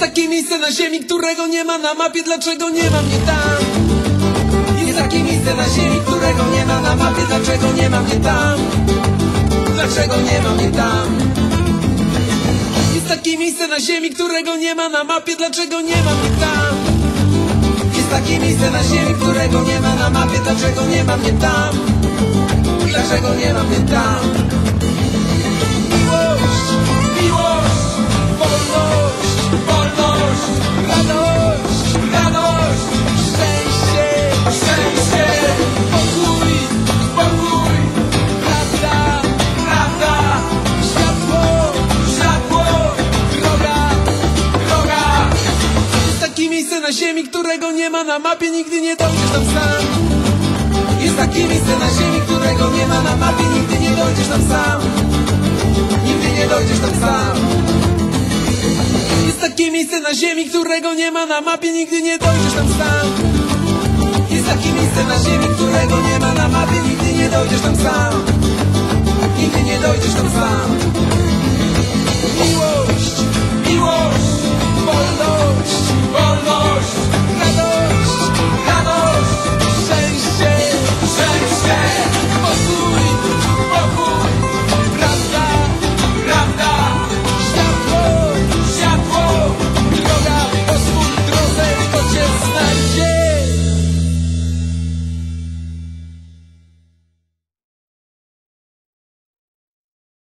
Jest takie miejsce na ziemi, którego nie ma na mapie, dlaczego nie ma mnie tam? Jest takie miejsce na ziemi, którego nie ma na mapie, dlaczego nie ma mnie tam? Dlaczego nie ma mnie tam? Jest takie miejsce na ziemi, którego nie ma na mapie, dlaczego nie ma mnie tam? Jest takie miejsce na ziemi, którego nie ma na mapie, dlaczego nie ma mnie tam? Dlaczego nie ma mnie tam? Na ziemi, którego nie ma na mapie, nigdy nie dojdziesz tam sam. Jest takie miejsce na ziemi, którego nie ma na mapie, nigdy nie dojdziesz tam sam. Nigdy nie dojdziesz tam sam. Jest takie miejsce na ziemi, którego nie ma na mapie, nigdy nie dojdziesz tam sam. Jest takie miejsce na ziemi, którego nie ma na mapie, nigdy nie dojdziesz tam sam. Nigdy nie dojdziesz tam sam.